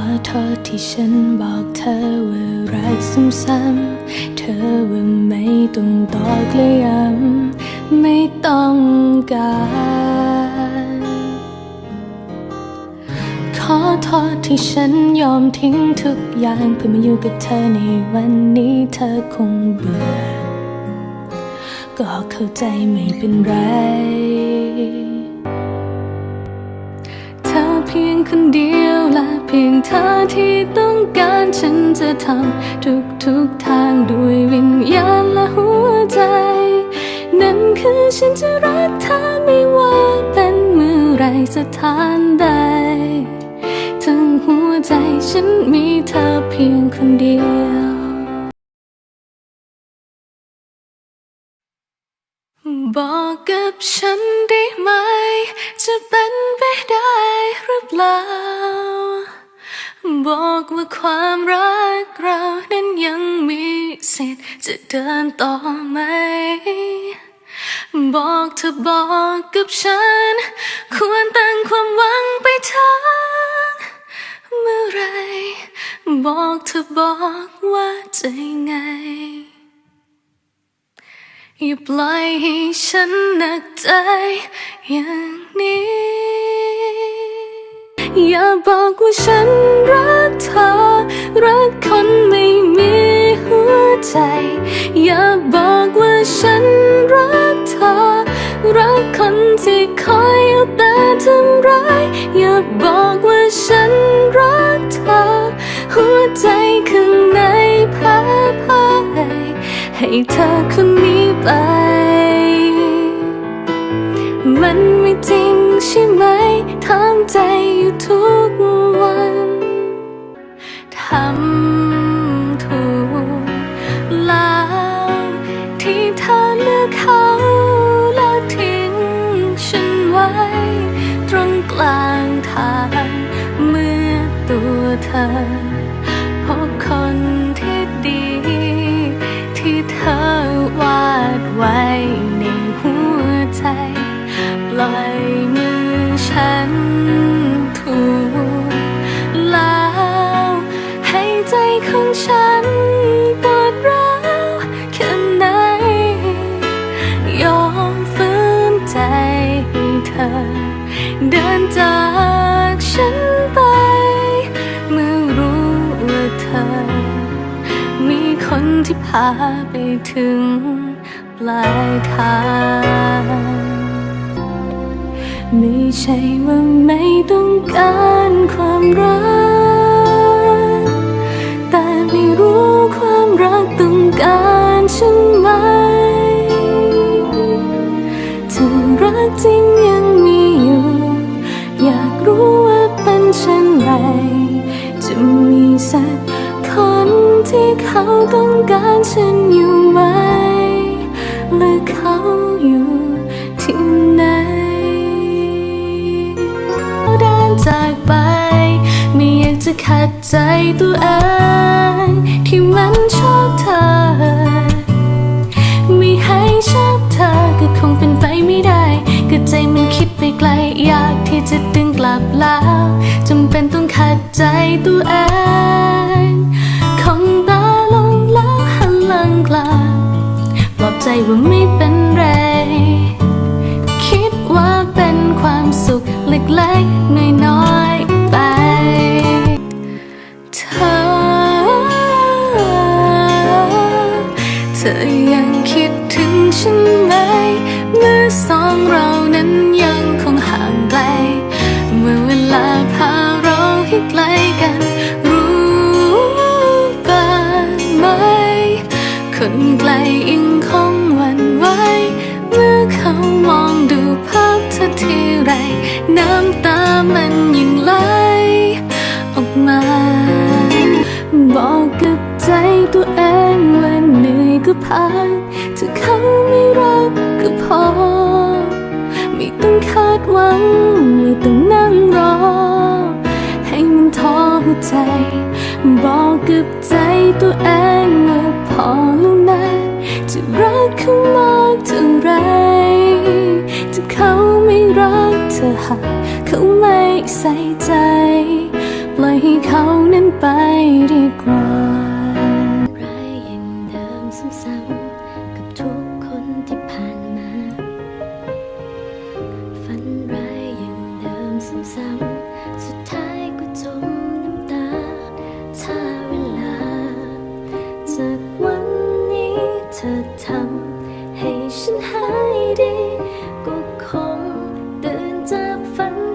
อโทษที่ฉันบอกเธอว่ารักซ้ำๆเธอว่าไม่ต้องตอกและย้ำไม่ต้องการ ขอโทษที่ฉันยอมทิ้งทุกอย่างเพื่อมาอยู่กับเธอในวันนี้เธอคงเบื่อ ก็เข้าใจไม่เป็นไรเธอเพียงคนเดียว พียงเธอที่ต้องการฉันจะทำทุกทุกทางด้วยวิญญาณและหัวใจ นั่นคือฉันจะรักเธอไม่ว่าเป็นเมื่อไรสถานใด ทั้งหัวใจฉันมีเธอเพียงคนเดียวบอกกับฉันได้ไหม จะเป็นไปได้หรือเปล่า บอกว่าความรักเรานั้นยังมีสิทธิ์จะเดินต่อไหม บอกเธอบอกกับฉัน ควรตั้งความหวังไปทางเมื่อไร บอกเธอบอกว่าจะไง อย่าปล่อยให้ฉันหนักใจอย่างนี้ อย่าบอกว่าฉันรักเธอ รักคนไม่มีหัวใจ อย่าบอกว่าฉันรักเธอ รักคนที่คอยเอาแต่ทำร้าย อย่าบอกว่าฉันรักเธอ หัวใจข้างในแพ้พ่ายให้เธอคน ทำถูกแล้วที่เธอเลือกเขาแล้วทิ้งฉันไว้ ตรงกลางทางเมื่อตัวเธอาไปถึงปลายทางไม่ใช่ว่าไม่ต้องการความรัก แต่ไม่รู้ความรักต้องการฉันไหมถ้ารักจริงยังมีอยู่ อยากรู้ว่าเป็นเช่นไร จะมีสักคนที่เขาต้อง ฉันอยู่ไหมหรือเขาอยู่ที่ไหนเดินจากไป ไม่อยากจะขัดใจตัวเองที่มันชอบเธอ ไม่ให้ชอบเธอก็คงเป็นไปไม่ได้ ก็ใจมันคิดไปไกล อยากที่จะดึงกลับแล้ว ว่าไม่เป็นไร คิดว่าเป็นความสุขเล็กๆน้อยๆไป เธอ เธอยังคิดถึงฉันไหม เมื่อสองเรานั้นยังคงห่างไกล เมื่อเวลาพาเราให้ใกลกันรู้บ้างไหมคนไกลยัง ตัวเองว่าเหนื่อยก็พักถ้าเขาไม่รักก็พอ ไม่ต้องคาดหวัง ไม่ต้องนั่งรอ ให้มันท้อหัวใจ บอกกับใจตัวเองว่าพอแล้วนะจะรักเขามากเท่าไรถ้าเขาไม่รักเธอหากเขาไม่ใส่ใจ ปล่อยให้เขานั้นไปดีกว่า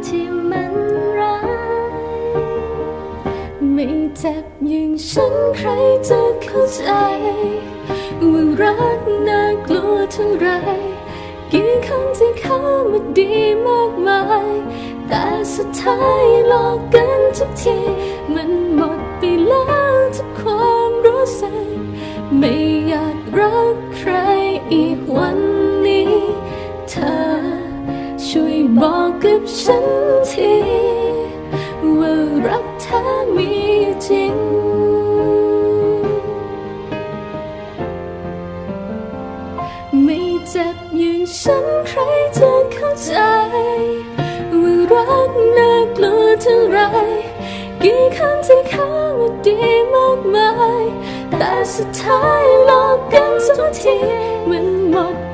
ที่มันร้ายไม่เจ็บอย่างฉันใครจะเข้าใจ ว่ารักน่ากลัวเท่าไร กี่ครั้งที่เขามาดีมากมาย แต่สุดท้ายหลอกกันทุกที มันหมดไปแล้วทุกความรู้สึก ไม่อยากรัก บอกกับฉันทีว่ารักเธอมีจริง ไม่เจ็บอย่างฉันใครจะเข้าใจ ว่ารักน่ากลัวเท่าไร กี่ครั้งที่เขามาดีมากมาย แต่สุดท้ายหลอกกันสักทีมันหมด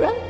right.